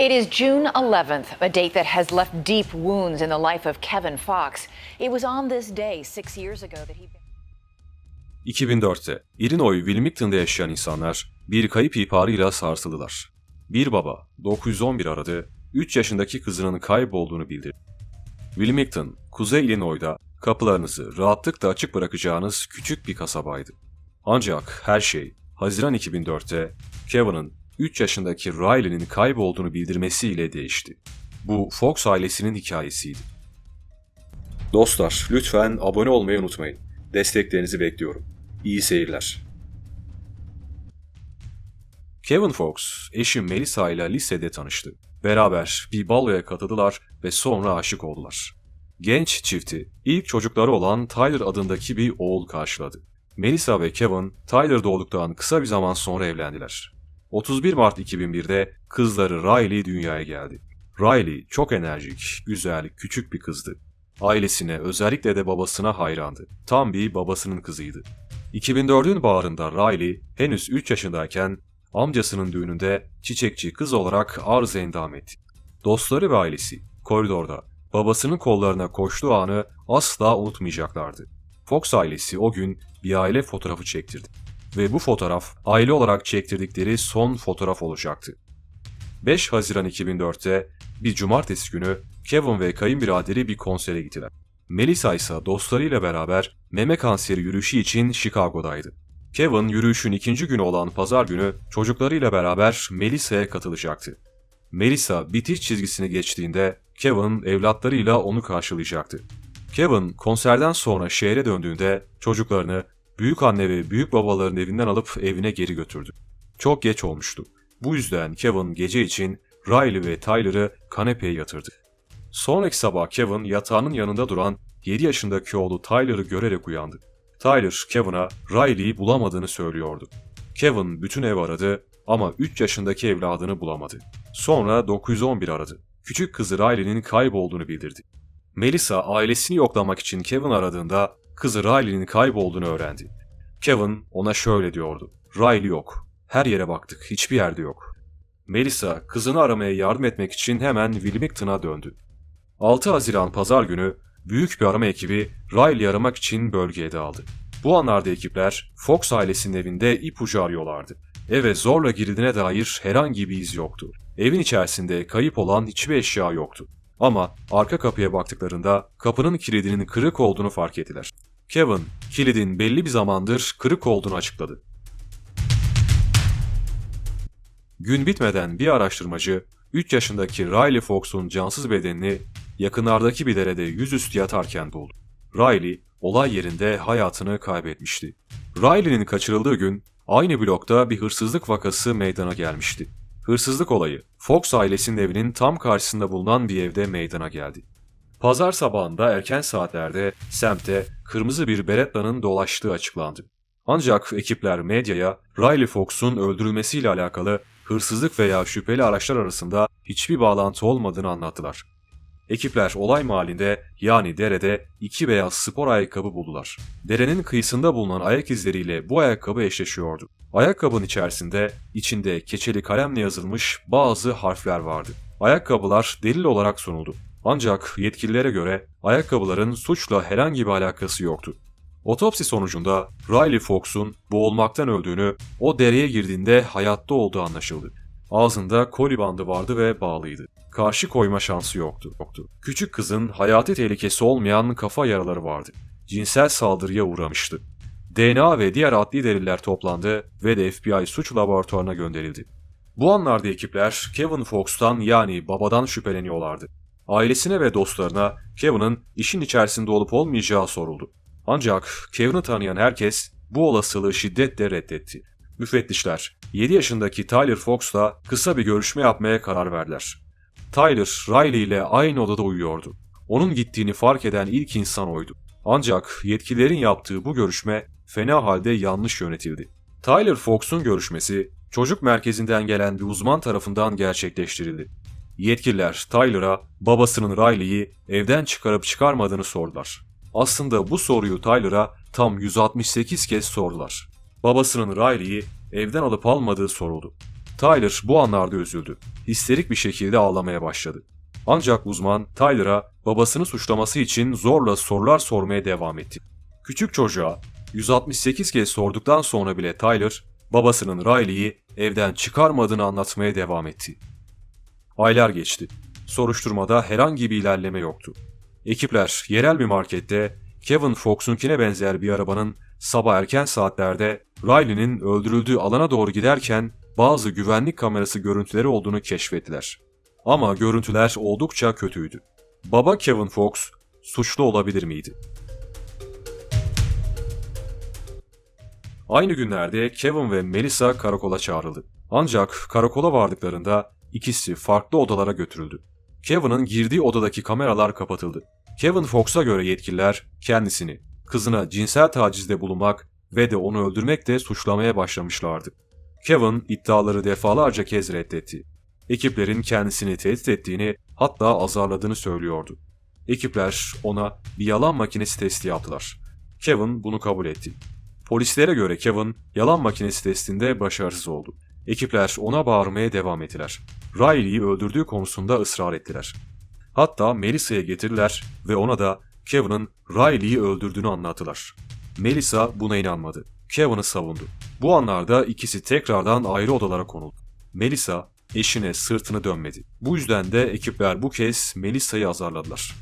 It is June 11th, a date that has left deep wounds in the life of Kevin Fox. It was on this day six years ago that he. 2004'te Illinois Wilmington'da yaşayan insanlar bir kayıp ihbarıyla sarsıldılar. Bir baba 911 aradı, 3 yaşındaki kızının kaybolduğunu bildirdi. Wilmington, Kuzey Illinois'da kapılarınızı rahatlıkla açık bırakacağınız küçük bir kasabaydı. Ancak her şey Haziran 2004'te Kevin'ın 3 yaşındaki Riley'nin kaybolduğunu bildirmesiyle değişti. Bu Fox ailesinin hikayesiydi. Dostlar, lütfen abone olmayı unutmayın. Desteklerinizi bekliyorum. İyi seyirler. Kevin Fox, eşi Melissa ile lisede tanıştı. Beraber bir baloya katıldılar ve sonra aşık oldular. Genç çifti ilk çocukları olan Tyler adındaki bir oğul karşıladı. Melissa ve Kevin, Tyler doğduktan kısa bir zaman sonra evlendiler. 31 Mart 2001'de kızları Riley dünyaya geldi. Riley çok enerjik, güzel, küçük bir kızdı. Ailesine özellikle de babasına hayrandı. Tam bir babasının kızıydı. 2004'ün baharında Riley henüz 3 yaşındayken amcasının düğününde çiçekçi kız olarak arz endam etti. Dostları ve ailesi koridorda babasının kollarına koştuğu anı asla unutmayacaklardı. Fox ailesi o gün bir aile fotoğrafı çektirdi. Ve bu fotoğraf aile olarak çektirdikleri son fotoğraf olacaktı. 5 Haziran 2004'te bir cumartesi günü Kevin ve kayınbiraderi bir konsere gittiler. Melissa ise dostlarıyla beraber meme kanseri yürüyüşü için Chicago'daydı. Kevin yürüyüşün ikinci günü olan pazar günü çocuklarıyla beraber Melissa'ya katılacaktı. Melissa bitiş çizgisini geçtiğinde Kevin evlatlarıyla onu karşılayacaktı. Kevin konserden sonra şehre döndüğünde çocuklarını büyük anne ve büyük babaların evinden alıp evine geri götürdü. Çok geç olmuştu. Bu yüzden Kevin gece için Riley ve Tyler'ı kanepeye yatırdı. Sonraki sabah Kevin yatağının yanında duran 7 yaşındaki oğlu Tyler'ı görerek uyandı. Tyler, Kevin'a Riley'i bulamadığını söylüyordu. Kevin bütün ev aradı ama 3 yaşındaki evladını bulamadı. Sonra 911 aradı. Küçük kızı Riley'nin kaybolduğunu bildirdi. Melissa ailesini yoklamak için Kevin aradığında kızı Riley'nin kaybolduğunu öğrendi. Kevin ona şöyle diyordu. Riley yok. Her yere baktık. Hiçbir yerde yok. Melissa kızını aramaya yardım etmek için hemen Wilmington'a döndü. 6 Haziran pazar günü büyük bir arama ekibi Riley'i aramak için bölgeye dağıldı. Bu anlarda ekipler Fox ailesinin evinde ipucu arıyorlardı. Eve zorla girildiğine dair herhangi bir iz yoktu. Evin içerisinde kayıp olan hiçbir eşya yoktu. Ama arka kapıya baktıklarında kapının kilidinin kırık olduğunu fark ettiler. Kevin, kilidin belli bir zamandır kırık olduğunu açıkladı. Gün bitmeden bir araştırmacı 3 yaşındaki Riley Fox'un cansız bedenini yakınlardaki bir derede yüzüstü yatarken buldu. Riley olay yerinde hayatını kaybetmişti. Riley'nin kaçırıldığı gün aynı blokta bir hırsızlık vakası meydana gelmişti. Hırsızlık olayı Fox ailesinin evinin tam karşısında bulunan bir evde meydana geldi. Pazar sabahında erken saatlerde semte kırmızı bir Beretta'nın dolaştığı açıklandı. Ancak ekipler medyaya Riley Fox'un öldürülmesiyle alakalı hırsızlık veya şüpheli araçlar arasında hiçbir bağlantı olmadığını anlattılar. Ekipler olay mahallinde yani derede iki beyaz spor ayakkabı buldular. Derenin kıyısında bulunan ayak izleriyle bu ayakkabı eşleşiyordu. Ayakkabının içerisinde içinde keçeli kalemle yazılmış bazı harfler vardı. Ayakkabılar delil olarak sunuldu. Ancak yetkililere göre ayakkabıların suçla herhangi bir alakası yoktu. Otopsi sonucunda Riley Fox'un boğulmaktan öldüğünü, o dereye girdiğinde hayatta olduğu anlaşıldı. Ağzında koli bandı vardı ve bağlıydı. Karşı koyma şansı yoktu. yoktu. Küçük kızın hayati tehlikesi olmayan kafa yaraları vardı. Cinsel saldırıya uğramıştı. DNA ve diğer adli deliller toplandı ve de FBI suç laboratuvarına gönderildi. Bu anlarda ekipler Kevin Fox'tan yani babadan şüpheleniyorlardı. Ailesine ve dostlarına Kevin'ın işin içerisinde olup olmayacağı soruldu. Ancak Kevin'i tanıyan herkes bu olasılığı şiddetle reddetti. Müfettişler 7 yaşındaki Tyler Fox'la kısa bir görüşme yapmaya karar verdiler. Tyler, Riley ile aynı odada uyuyordu. Onun gittiğini fark eden ilk insan oydu. Ancak yetkililerin yaptığı bu görüşme fena halde yanlış yönetildi. Tyler Fox'un görüşmesi çocuk merkezinden gelen bir uzman tarafından gerçekleştirildi. Yetkililer Tyler'a babasının Riley'i evden çıkarıp çıkarmadığını sordular. Aslında bu soruyu Tyler'a tam 168 kez sordular. Babasının Riley'i evden alıp almadığı soruldu. Tyler bu anlarda üzüldü. Histerik bir şekilde ağlamaya başladı. Ancak uzman Tyler'a babasını suçlaması için zorla sorular sormaya devam etti. Küçük çocuğa 168 kez sorduktan sonra bile Tyler, babasının Riley'i evden çıkarmadığını anlatmaya devam etti. Aylar geçti. Soruşturmada herhangi bir ilerleme yoktu. Ekipler yerel bir markette Kevin Fox'unkine benzer bir arabanın sabah erken saatlerde Riley'nin öldürüldüğü alana doğru giderken bazı güvenlik kamerası görüntüleri olduğunu keşfettiler. Ama görüntüler oldukça kötüydü. Baba Kevin Fox suçlu olabilir miydi? Aynı günlerde Kevin ve Melissa karakola çağrıldı. Ancak karakola vardıklarında ikisi farklı odalara götürüldü. Kevin'ın girdiği odadaki kameralar kapatıldı. Kevin Fox'a göre yetkililer kendisini kızına cinsel tacizde bulunmak ve de onu öldürmekle suçlamaya başlamışlardı. Kevin iddiaları defalarca kez reddetti. Ekiplerin kendisini tehdit ettiğini hatta azarladığını söylüyordu. Ekipler ona bir yalan makinesi testi yaptılar. Kevin bunu kabul etti. Polislere göre Kevin yalan makinesi testinde başarısız oldu. Ekipler ona bağırmaya devam ettiler. Riley'i öldürdüğü konusunda ısrar ettiler. Hatta Melissa'ya getirdiler ve ona da Kevin'ın Riley'i öldürdüğünü anlattılar. Melissa buna inanmadı. Kevin'ı savundu. Bu anlarda ikisi tekrardan ayrı odalara konuldu. Melissa eşine sırtını dönmedi. Bu yüzden de ekipler bu kez Melissa'yı azarladılar.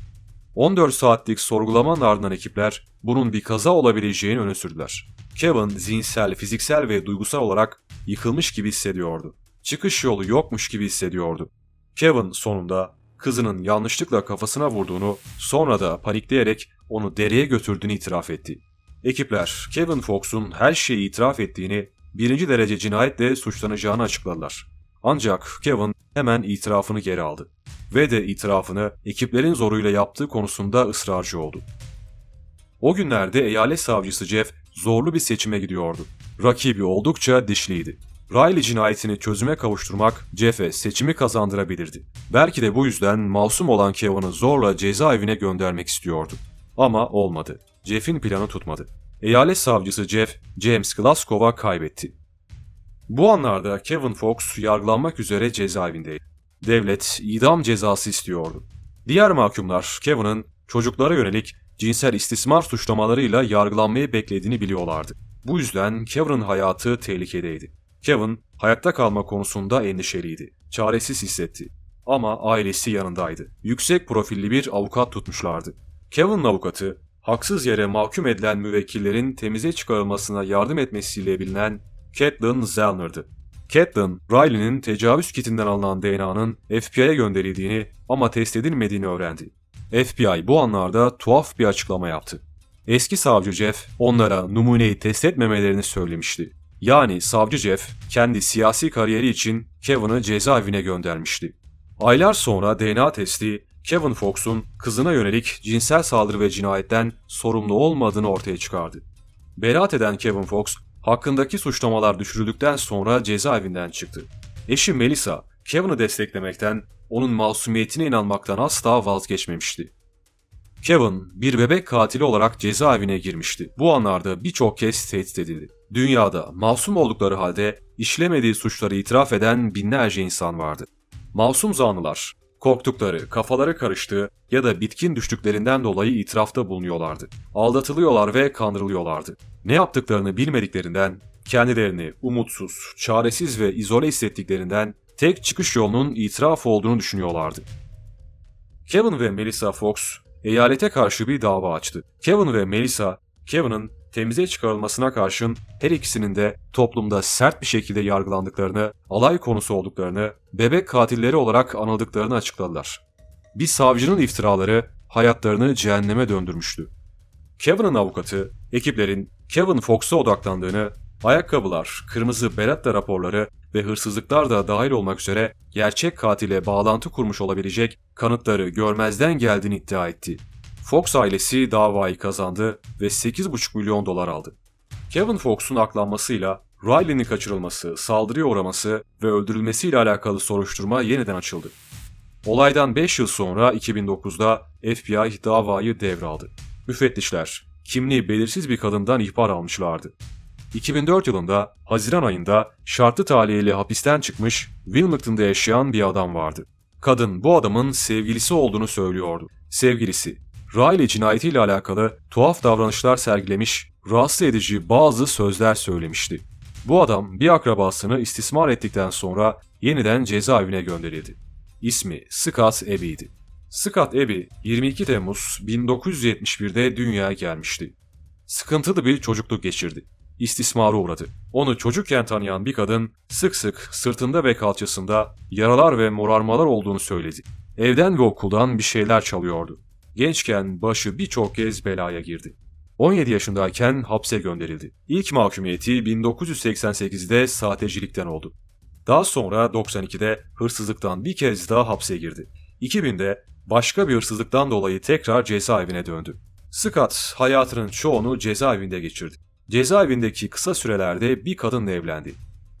14 saatlik sorgulamanın ardından ekipler bunun bir kaza olabileceğini öne sürdüler. Kevin zihinsel, fiziksel ve duygusal olarak yıkılmış gibi hissediyordu. Çıkış yolu yokmuş gibi hissediyordu. Kevin sonunda kızının yanlışlıkla kafasına vurduğunu, sonra da panikleyerek onu dereye götürdüğünü itiraf etti. Ekipler Kevin Fox'un her şeyi itiraf ettiğini, birinci derece cinayetle suçlanacağını açıkladılar. Ancak Kevin hemen itirafını geri aldı ve de itirafını ekiplerin zoruyla yaptığı konusunda ısrarcı oldu. O günlerde eyalet savcısı Jeff zorlu bir seçime gidiyordu. Rakibi oldukça dişliydi. Riley cinayetini çözüme kavuşturmak Jeff'e seçimi kazandırabilirdi. Belki de bu yüzden masum olan Kevin'i zorla cezaevine göndermek istiyordu. Ama olmadı. Jeff'in planı tutmadı. Eyalet savcısı Jeff, James Glasgow'a kaybetti. Bu anlarda Kevin Fox yargılanmak üzere cezaevindeydi. Devlet idam cezası istiyordu. Diğer mahkumlar Kevin'in çocuklara yönelik cinsel istismar suçlamalarıyla yargılanmayı beklediğini biliyorlardı. Bu yüzden Kevin'in hayatı tehlikedeydi. Kevin hayatta kalma konusunda endişeliydi. Çaresiz hissetti. Ama ailesi yanındaydı. Yüksek profilli bir avukat tutmuşlardı. Kevin'in avukatı haksız yere mahkum edilen müvekkillerin temize çıkarılmasına yardım etmesiyle bilinen Caitlin Zellner'dı. Caitlin, Riley'nin tecavüz kitinden alınan DNA'nın FBI'ye gönderildiğini ama test edilmediğini öğrendi. FBI bu anlarda tuhaf bir açıklama yaptı. Eski savcı Jeff onlara numuneyi test etmemelerini söylemişti. Yani savcı Jeff kendi siyasi kariyeri için Kevin'ı cezaevine göndermişti. Aylar sonra DNA testi Kevin Fox'un kızına yönelik cinsel saldırı ve cinayetten sorumlu olmadığını ortaya çıkardı. Beraat eden Kevin Fox hakkındaki suçlamalar düşürüldükten sonra cezaevinden çıktı. Eşi Melissa, Kevin'i desteklemekten, onun masumiyetine inanmaktan asla vazgeçmemişti. Kevin, bir bebek katili olarak cezaevine girmişti. Bu anlarda birçok kez tehdit edildi. Dünyada masum oldukları halde işlemediği suçları itiraf eden binlerce insan vardı. Masum zanlılar, korktukları, kafaları karıştığı ya da bitkin düştüklerinden dolayı itirafta bulunuyorlardı. Aldatılıyorlar ve kandırılıyorlardı. Ne yaptıklarını bilmediklerinden, kendilerini umutsuz, çaresiz ve izole hissettiklerinden tek çıkış yolunun itiraf olduğunu düşünüyorlardı. Kevin ve Melissa Fox eyalete karşı bir dava açtı. Kevin ve Melissa, Kevin'in temize çıkarılmasına karşın her ikisinin de toplumda sert bir şekilde yargılandıklarını, alay konusu olduklarını, bebek katilleri olarak anıldıklarını açıkladılar. Bir savcının iftiraları hayatlarını cehenneme döndürmüştü. Kevin'in avukatı, ekiplerin Kevin Fox'a odaklandığını, ayakkabılar, kırmızı beretta raporları ve hırsızlıklar da dahil olmak üzere gerçek katile bağlantı kurmuş olabilecek kanıtları görmezden geldiğini iddia etti. Fox ailesi davayı kazandı ve 8,5 milyon dolar aldı. Kevin Fox'un aklanmasıyla Riley'nin kaçırılması, saldırıya uğraması ve öldürülmesiyle alakalı soruşturma yeniden açıldı. Olaydan 5 yıl sonra 2009'da FBI davayı devraldı. Müfettişler kimliği belirsiz bir kadından ihbar almışlardı. 2004 yılında Haziran ayında şartlı talihli hapisten çıkmış Wilmington'da yaşayan bir adam vardı. Kadın bu adamın sevgilisi olduğunu söylüyordu. Sevgilisi, Riley cinayetiyle alakalı tuhaf davranışlar sergilemiş, rahatsız edici bazı sözler söylemişti. Bu adam bir akrabasını istismar ettikten sonra yeniden cezaevine gönderildi. İsmi Scott Abbey'di. Scott Abbey 22 Temmuz 1971'de dünyaya gelmişti. Sıkıntılı bir çocukluk geçirdi. İstismara uğradı. Onu çocukken tanıyan bir kadın sık sık sırtında ve kalçasında yaralar ve morarmalar olduğunu söyledi. Evden ve okuldan bir şeyler çalıyordu. Gençken başı birçok kez belaya girdi. 17 yaşındayken hapse gönderildi. İlk mahkumiyeti 1988'de sahtecilikten oldu. Daha sonra 92'de hırsızlıktan bir kez daha hapse girdi. 2000'de başka bir hırsızlıktan dolayı tekrar cezaevine döndü. Scott hayatının çoğunu cezaevinde geçirdi. Cezaevindeki kısa sürelerde bir kadınla evlendi.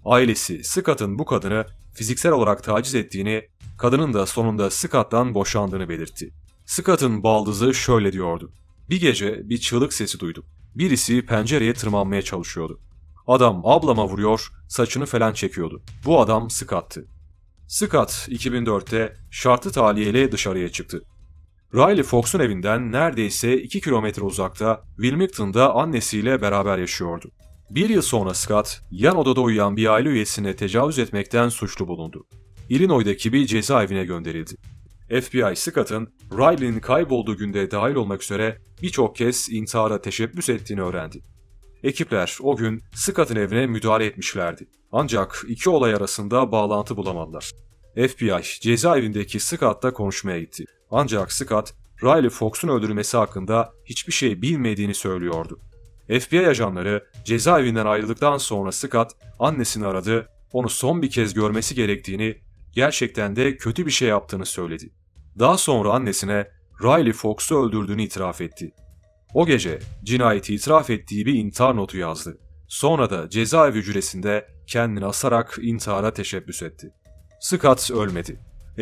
Ailesi Scott'ın bu kadını fiziksel olarak taciz ettiğini, kadının da sonunda Scott'tan boşandığını belirtti. Scott'ın baldızı şöyle diyordu. Bir gece bir çığlık sesi duydum. Birisi pencereye tırmanmaya çalışıyordu. Adam ablama vuruyor, saçını falan çekiyordu. Bu adam Scott'tı. Scott 2004'te şartlı taliyeyle dışarıya çıktı. Riley Fox'un evinden neredeyse 2 kilometre uzakta Wilmington'da annesiyle beraber yaşıyordu. Bir yıl sonra Scott, yan odada uyuyan bir aile üyesine tecavüz etmekten suçlu bulundu. Illinois'daki bir cezaevine gönderildi. FBI Scott'ın Riley'nin kaybolduğu günde dahil olmak üzere birçok kez intihara teşebbüs ettiğini öğrendi. Ekipler o gün Scott'ın evine müdahale etmişlerdi. Ancak iki olay arasında bağlantı bulamadılar. FBI cezaevindeki Scott'la konuşmaya gitti. Ancak Scott, Riley Fox'un öldürülmesi hakkında hiçbir şey bilmediğini söylüyordu. FBI ajanları cezaevinden ayrıldıktan sonra Scott annesini aradı, onu son bir kez görmesi gerektiğini, gerçekten de kötü bir şey yaptığını söyledi. Daha sonra annesine Riley Fox'u öldürdüğünü itiraf etti. O gece cinayeti itiraf ettiği bir intihar notu yazdı. Sonra da cezaevi hücresinde kendini asarak intihara teşebbüs etti. Scott ölmedi.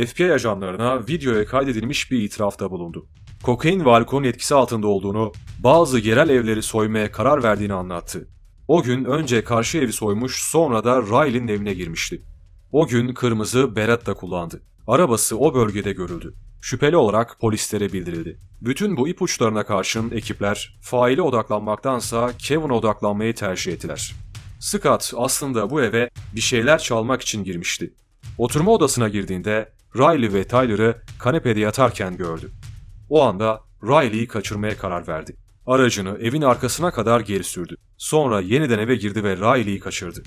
FBI ajanlarına videoya kaydedilmiş bir itirafta bulundu. Kokain ve alkolün etkisi altında olduğunu, bazı yerel evleri soymaya karar verdiğini anlattı. O gün önce karşı evi soymuş sonra da Riley'nin evine girmişti. O gün kırmızı Beretta kullandı. Arabası o bölgede görüldü. Şüpheli olarak polislere bildirildi. Bütün bu ipuçlarına karşın ekipler faile odaklanmaktansa Kevin'a odaklanmayı tercih ettiler. Scott aslında bu eve bir şeyler çalmak için girmişti. Oturma odasına girdiğinde Riley ve Tyler'ı kanepede yatarken gördü. O anda Riley'i kaçırmaya karar verdi. Aracını evin arkasına kadar geri sürdü. Sonra yeniden eve girdi ve Riley'i kaçırdı.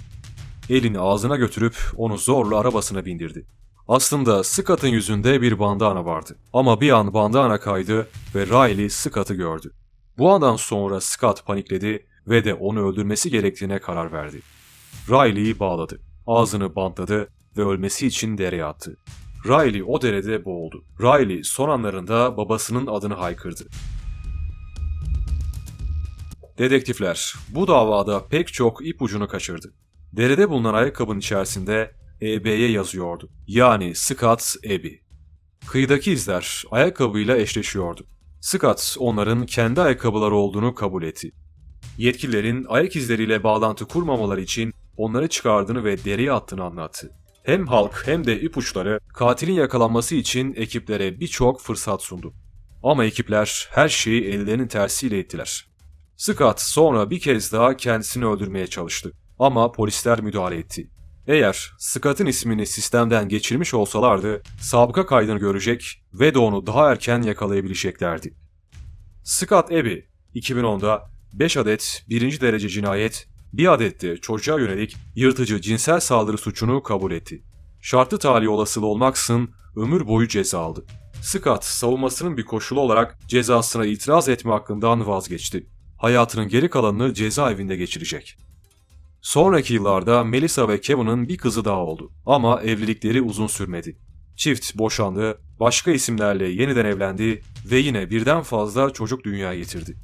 Elini ağzına götürüp onu zorla arabasına bindirdi. Aslında Scott'ın yüzünde bir bandana vardı. Ama bir an bandana kaydı ve Riley Scott'ı gördü. Bu andan sonra Scott panikledi ve de onu öldürmesi gerektiğine karar verdi. Riley'i bağladı. Ağzını bantladı ve ölmesi için dereye attı. Riley o derede boğuldu. Riley son anlarında babasının adını haykırdı. Dedektifler bu davada pek çok ipucunu kaçırdı. Derede bulunan ayakkabının içerisinde EB'ye yazıyordu. Yani Scott Abbey. Kıyıdaki izler ayakkabıyla eşleşiyordu. Scott onların kendi ayakkabıları olduğunu kabul etti. Yetkililerin ayak izleriyle bağlantı kurmamaları için onları çıkardığını ve dereye attığını anlattı. Hem halk hem de ipuçları katilin yakalanması için ekiplere birçok fırsat sundu. Ama ekipler her şeyi ellerinin tersiyle ettiler. Scott sonra bir kez daha kendisini öldürmeye çalıştı. Ama polisler müdahale etti. Eğer Scott'ın ismini sistemden geçirmiş olsalardı sabıka kaydını görecek ve de onu daha erken yakalayabileceklerdi. Scott Abbey 2010'da 5 adet birinci derece cinayet, bir adet de çocuğa yönelik yırtıcı cinsel saldırı suçunu kabul etti. Şartlı tahliye olasılığı olmaksızın ömür boyu ceza aldı. Scott savunmasının bir koşulu olarak cezasına itiraz etme hakkından vazgeçti. Hayatının geri kalanını cezaevinde geçirecek. Sonraki yıllarda Melissa ve Kevin'ın bir kızı daha oldu ama evlilikleri uzun sürmedi. Çift boşandı, başka isimlerle yeniden evlendi ve yine birden fazla çocuk dünyaya getirdi.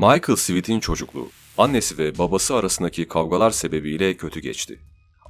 Michael Sweet'in çocukluğu. annesi ve babası arasındaki kavgalar sebebiyle kötü geçti.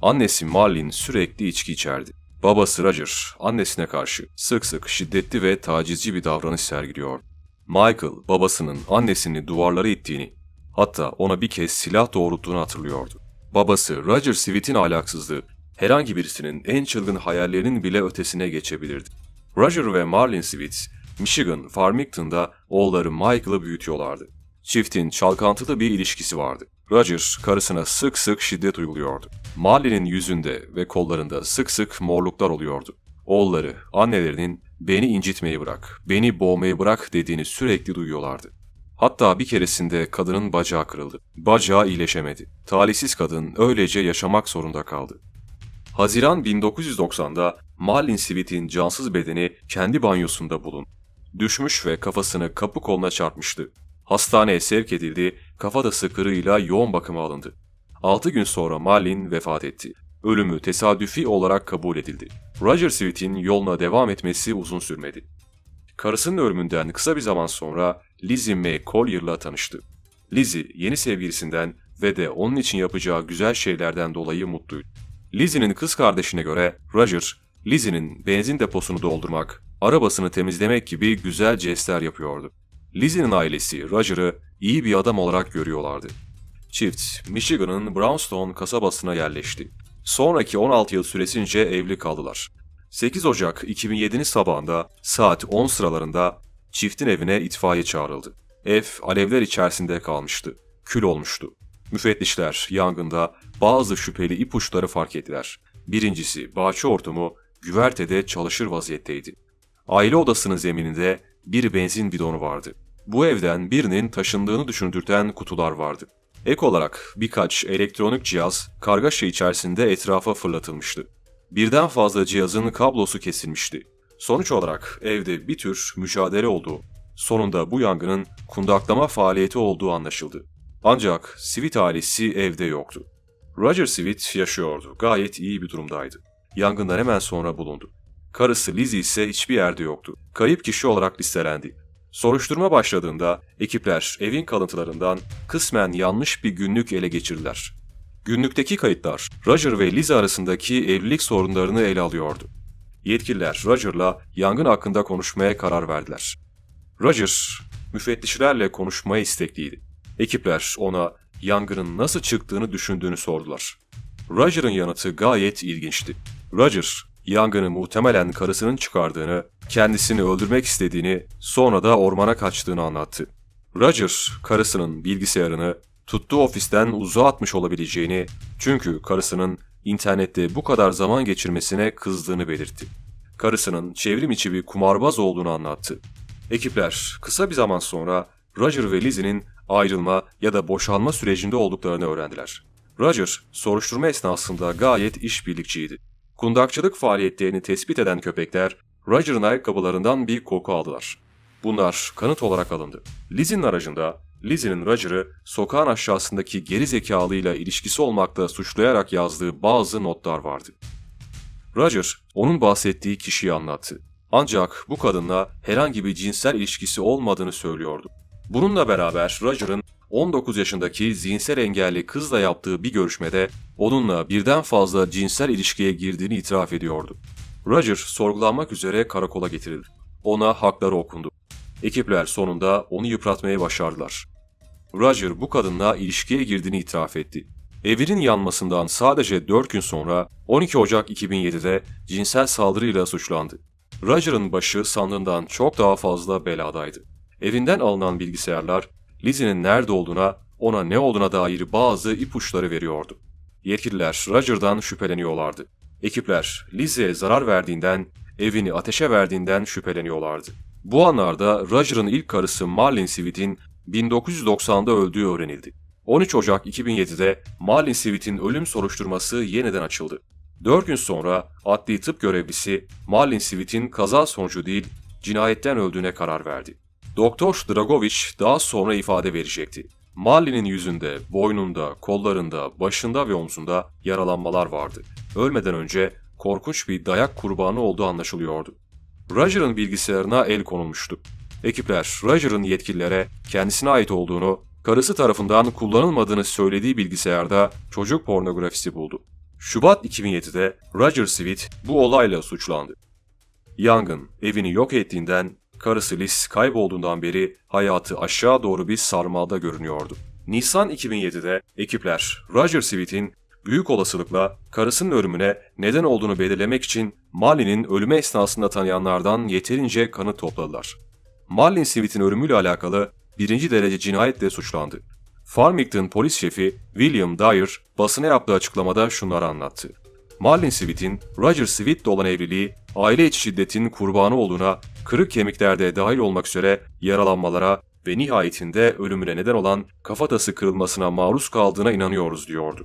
Annesi Marlin sürekli içki içerdi. Babası Roger, annesine karşı sık sık şiddetli ve tacizci bir davranış sergiliyordu. Michael, babasının annesini duvarlara ittiğini, hatta ona bir kez silah doğrulttuğunu hatırlıyordu. Babası Roger Sweet'in ahlaksızlığı, herhangi birisinin en çılgın hayallerinin bile ötesine geçebilirdi. Roger ve Marlin Sweet, Michigan, Farmington'da oğulları Michael'ı büyütüyorlardı. Çiftin çalkantılı bir ilişkisi vardı. Roger, karısına sık sık şiddet uyguluyordu. Marlin'in yüzünde ve kollarında sık sık morluklar oluyordu. Oğulları, annelerinin beni incitmeyi bırak, beni boğmayı bırak dediğini sürekli duyuyorlardı. Hatta bir keresinde kadının bacağı kırıldı. Bacağı iyileşemedi. Talihsiz kadın öylece yaşamak zorunda kaldı. Haziran 1990'da Marlin Sweet'in cansız bedeni kendi banyosunda bulun. Düşmüş ve kafasını kapı koluna çarpmıştı. Hastaneye sevk edildi, kafatası kırığıyla yoğun bakıma alındı. 6 gün sonra Marlin vefat etti. Ölümü tesadüfi olarak kabul edildi. Roger Sweet'in yoluna devam etmesi uzun sürmedi. Karısının ölümünden kısa bir zaman sonra Lizzie May Collier'la tanıştı. Lizzie yeni sevgilisinden ve de onun için yapacağı güzel şeylerden dolayı mutluydu. Lizzie'nin kız kardeşine göre Roger, Lizzie'nin benzin deposunu doldurmak, arabasını temizlemek gibi güzel jestler yapıyordu. Lizzie'nin ailesi Roger'ı iyi bir adam olarak görüyorlardı. Çift, Michigan'ın Brownstone kasabasına yerleşti. Sonraki 16 yıl süresince evli kaldılar. 8 Ocak 2007'nin sabahında saat 10 sıralarında çiftin evine itfaiye çağrıldı. Ev alevler içerisinde kalmıştı. Kül olmuştu. Müfettişler yangında bazı şüpheli ipuçları fark ettiler. Birincisi bahçe ortamı güvertede çalışır vaziyetteydi. Aile odasının zemininde bir benzin bidonu vardı. Bu evden birinin taşındığını düşündürten kutular vardı. Ek olarak birkaç elektronik cihaz kargaşa içerisinde etrafa fırlatılmıştı. Birden fazla cihazın kablosu kesilmişti. Sonuç olarak evde bir tür mücadele olduğu, sonunda bu yangının kundaklama faaliyeti olduğu anlaşıldı. Ancak Sweet ailesi evde yoktu. Roger Sweet yaşıyordu, gayet iyi bir durumdaydı. Yangından hemen sonra bulundu. Karısı Lizzie ise hiçbir yerde yoktu. Kayıp kişi olarak listelendi. Soruşturma başladığında ekipler evin kalıntılarından kısmen yanlış bir günlük ele geçirdiler. Günlükteki kayıtlar Roger ve Lizzie arasındaki evlilik sorunlarını ele alıyordu. Yetkililer Roger'la yangın hakkında konuşmaya karar verdiler. Roger, müfettişlerle konuşmaya istekliydi. Ekipler ona yangının nasıl çıktığını düşündüğünü sordular. Roger'ın yanıtı gayet ilginçti. Roger, yangını muhtemelen karısının çıkardığını, kendisini öldürmek istediğini, sonra da ormana kaçtığını anlattı. Roger, karısının bilgisayarını tuttuğu ofisten uzağa atmış olabileceğini, çünkü karısının internette bu kadar zaman geçirmesine kızdığını belirtti. Karısının çevrim içi bir kumarbaz olduğunu anlattı. Ekipler kısa bir zaman sonra Roger ve Lizzie'nin ayrılma ya da boşanma sürecinde olduklarını öğrendiler. Roger, soruşturma esnasında gayet işbirlikçiydi. Kundakçılık faaliyetlerini tespit eden köpekler, Roger'ın ayakkabılarından bir koku aldılar. Bunlar kanıt olarak alındı. Lizzie'nin aracında, Lizzie'nin Roger'ı sokağın aşağısındaki geri zekalıyla ilişkisi olmakla suçlayarak yazdığı bazı notlar vardı. Roger, onun bahsettiği kişiyi anlattı. Ancak bu kadınla herhangi bir cinsel ilişkisi olmadığını söylüyordu. Bununla beraber Roger'ın 19 yaşındaki zihinsel engelli kızla yaptığı bir görüşmede onunla birden fazla cinsel ilişkiye girdiğini itiraf ediyordu. Roger sorgulanmak üzere karakola getirildi. Ona hakları okundu. Ekipler sonunda onu yıpratmaya başardılar. Roger bu kadınla ilişkiye girdiğini itiraf etti. Evinin yanmasından sadece 4 gün sonra 12 Ocak 2007'de cinsel saldırıyla suçlandı. Roger'ın başı sandığından çok daha fazla beladaydı. Evinden alınan bilgisayarlar Lizzie'nin nerede olduğuna, ona ne olduğuna dair bazı ipuçları veriyordu. Yetkililer Roger'dan şüpheleniyorlardı. Ekipler Lizzie'ye zarar verdiğinden, evini ateşe verdiğinden şüpheleniyorlardı. Bu anlarda Roger'ın ilk karısı Marlin Sweet'in 1990'da öldüğü öğrenildi. 13 Ocak 2007'de Marlin Sweet'in ölüm soruşturması yeniden açıldı. 4 gün sonra adli tıp görevlisi Marlin Sweet'in kaza sonucu değil, cinayetten öldüğüne karar verdi. Doktor Dragovic daha sonra ifade verecekti. Marlin'in yüzünde, boynunda, kollarında, başında ve omzunda yaralanmalar vardı. Ölmeden önce korkunç bir dayak kurbanı olduğu anlaşılıyordu. Roger'ın bilgisayarına el konulmuştu. Ekipler Roger'ın yetkililere kendisine ait olduğunu, karısı tarafından kullanılmadığını söylediği bilgisayarda çocuk pornografisi buldu. Şubat 2007'de Roger Sweet bu olayla suçlandı. Yangın evini yok ettiğinden karısı Liz kaybolduğundan beri hayatı aşağı doğru bir sarmalda görünüyordu. Nisan 2007'de ekipler Roger Sweet'in büyük olasılıkla karısının ölümüne neden olduğunu belirlemek için Marlin'in ölümü esnasında tanıyanlardan yeterince kanıt topladılar. Marlin Sweet'in ölümüyle alakalı birinci derece cinayetle suçlandı. Farmington polis şefi William Dyer basına yaptığı açıklamada şunları anlattı. Marlin Sweet'in Roger Sweet'le olan evliliği aile içi şiddetin kurbanı olduğuna, kırık kemiklerde dahil olmak üzere yaralanmalara ve nihayetinde ölümüne neden olan kafatası kırılmasına maruz kaldığına inanıyoruz diyordu.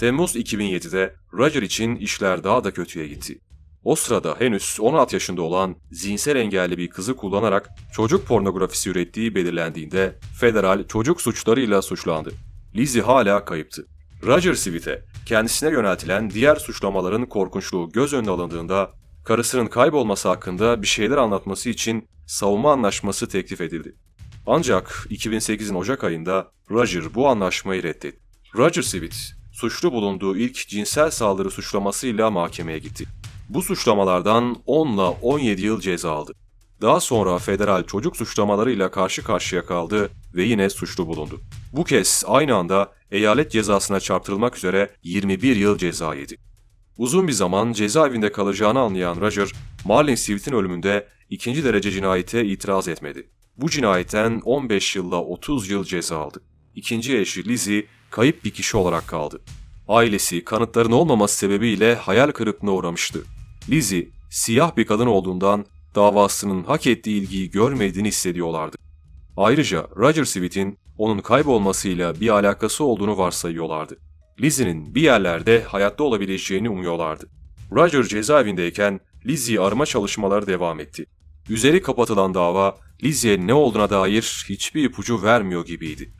Temmuz 2007'de Roger için işler daha da kötüye gitti. O sırada henüz 16 yaşında olan zihinsel engelli bir kızı kullanarak çocuk pornografisi ürettiği belirlendiğinde federal çocuk suçlarıyla suçlandı. Lizzie hala kayıptı. Roger Sweet'e kendisine yöneltilen diğer suçlamaların korkunçluğu göz önüne alındığında karısının kaybolması hakkında bir şeyler anlatması için savunma anlaşması teklif edildi. Ancak 2008'in Ocak ayında Roger bu anlaşmayı reddetti. Roger Sweet, suçlu bulunduğu ilk cinsel saldırı suçlamasıyla mahkemeye gitti. Bu suçlamalardan 10 ile 17 yıl ceza aldı. Daha sonra federal çocuk suçlamalarıyla karşı karşıya kaldı ve yine suçlu bulundu. Bu kez aynı anda eyalet cezasına çarptırılmak üzere 21 yıl ceza yedi. Uzun bir zaman cezaevinde kalacağını anlayan Roger, Marlin Sweet'in ölümünde ikinci derece cinayete itiraz etmedi. Bu cinayetten 15 yılla 30 yıl ceza aldı. İkinci eşi Lizzie kayıp bir kişi olarak kaldı. Ailesi kanıtların olmaması sebebiyle hayal kırıklığına uğramıştı. Lizzie, siyah bir kadın olduğundan davasının hak ettiği ilgiyi görmediğini hissediyorlardı. Ayrıca Roger Sweet'in onun kaybolmasıyla bir alakası olduğunu varsayıyorlardı. Lizzie'nin bir yerlerde hayatta olabileceğini umuyorlardı. Roger cezaevindeyken Lizzie'yi arama çalışmaları devam etti. Üzeri kapatılan dava Lizzie'ye ne olduğuna dair hiçbir ipucu vermiyor gibiydi.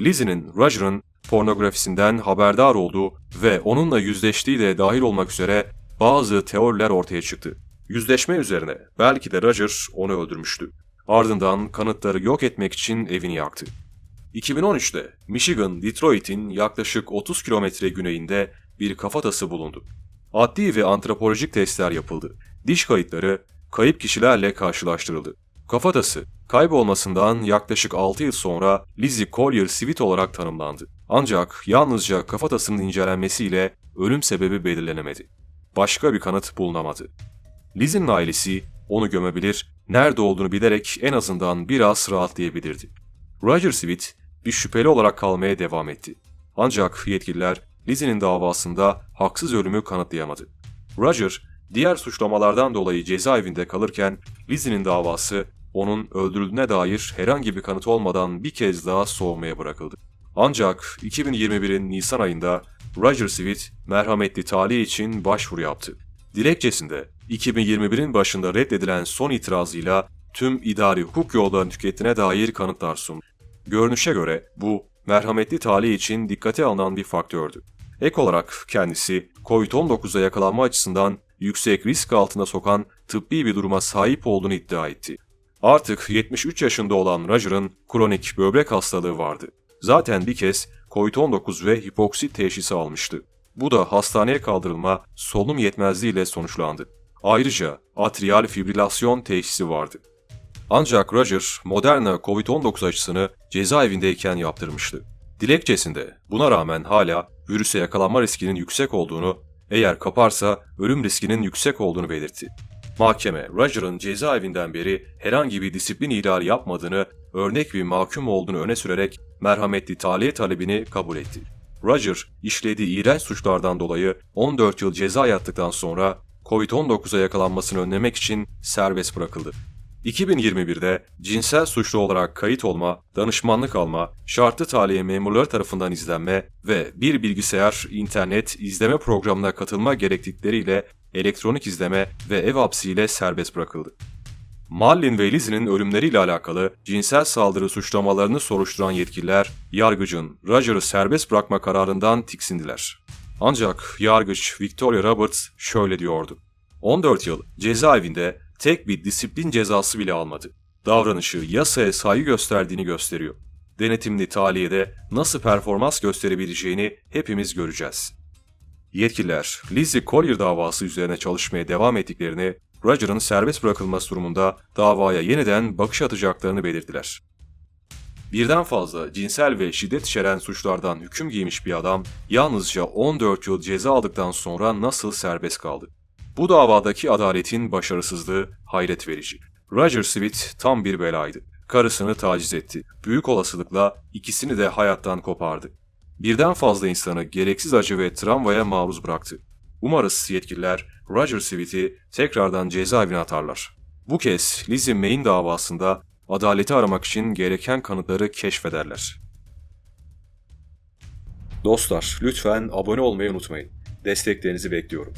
Lizzie'nin Roger'ın pornografisinden haberdar olduğu ve onunla yüzleştiği de dahil olmak üzere bazı teoriler ortaya çıktı. Yüzleşme üzerine belki de Roger onu öldürmüştü. Ardından kanıtları yok etmek için evini yaktı. 2013'te Michigan, Detroit'in yaklaşık 30 kilometre güneyinde bir kafatası bulundu. Adli ve antropolojik testler yapıldı. Diş kayıtları kayıp kişilerle karşılaştırıldı. Kafatası kaybolmasından yaklaşık 6 yıl sonra Lizzie Collier Sweet olarak tanımlandı. Ancak yalnızca kafatasının incelenmesiyle ölüm sebebi belirlenemedi. Başka bir kanıt bulunamadı. Lizzie'nin ailesi onu gömebilir, nerede olduğunu bilerek en azından biraz rahatlayabilirdi. Roger Sweet bir şüpheli olarak kalmaya devam etti. Ancak yetkililer Lizzie'nin davasında haksız ölümü kanıtlayamadı. Roger, diğer suçlamalardan dolayı cezaevinde kalırken Lizzie'nin davası onun öldürüldüğüne dair herhangi bir kanıt olmadan bir kez daha soğumaya bırakıldı. Ancak 2021'in Nisan ayında Roger Sweet merhametli tali için başvuru yaptı. Dilekçesinde 2021'in başında reddedilen son itirazıyla tüm idari hukuk yollarını tükettiğine dair kanıtlar sundu. Görünüşe göre bu merhametli tali için dikkate alınan bir faktördü. Ek olarak kendisi COVID-19'a yakalanma açısından yüksek risk altına sokan tıbbi bir duruma sahip olduğunu iddia etti. Artık 73 yaşında olan Roger'ın kronik böbrek hastalığı vardı. Zaten bir kez COVID-19 ve hipoksit teşhisi almıştı. Bu da hastaneye kaldırılma solunum yetmezliğiyle sonuçlandı. Ayrıca atrial fibrilasyon teşhisi vardı. Ancak Roger, Moderna COVID-19 aşısını cezaevindeyken yaptırmıştı. Dilekçesinde buna rağmen hala virüse yakalanma riskinin yüksek olduğunu, eğer kaparsa ölüm riskinin yüksek olduğunu belirtti. Mahkeme, Roger'ın cezaevinden beri herhangi bir disiplin ihlali yapmadığını, örnek bir mahkum olduğunu öne sürerek merhametli tahliye talebini kabul etti. Roger, işlediği iğrenç suçlardan dolayı 14 yıl ceza yattıktan sonra COVID-19'a yakalanmasını önlemek için serbest bırakıldı. 2021'de cinsel suçlu olarak kayıt olma, danışmanlık alma, şartlı tahliye memurları tarafından izlenme ve bir bilgisayar, internet, izleme programına katılma gereklikleriyle elektronik izleme ve ev hapsiyle serbest bırakıldı. Marlin ve Lizzie'nin ölümleriyle alakalı cinsel saldırı suçlamalarını soruşturan yetkililer, yargıcın Roger'ı serbest bırakma kararından tiksindiler. Ancak yargıç Victoria Roberts şöyle diyordu. 14 yıl cezaevinde tek bir disiplin cezası bile almadı. Davranışı yasaya saygı gösterdiğini gösteriyor. denetimli tahliyede nasıl performans gösterebileceğini hepimiz göreceğiz. Yetkililer, Lizzie Collier davası üzerine çalışmaya devam ettiklerini, Roger'ın serbest bırakılması durumunda davaya yeniden bakış atacaklarını belirttiler. Birden fazla cinsel ve şiddet içeren suçlardan hüküm giymiş bir adam yalnızca 14 yıl ceza aldıktan sonra nasıl serbest kaldı? Bu davadaki adaletin başarısızlığı hayret verici. Roger Sweet tam bir belaydı. Karısını taciz etti. Büyük olasılıkla ikisini de hayattan kopardı. Birden fazla insanı gereksiz acı ve travmaya maruz bıraktı. Umarız yetkililer Roger Sweet'i tekrardan cezaevine atarlar. Bu kez Lizzie May'in davasında adaleti aramak için gereken kanıtları keşfederler. Dostlar, lütfen abone olmayı unutmayın. Desteklerinizi bekliyorum.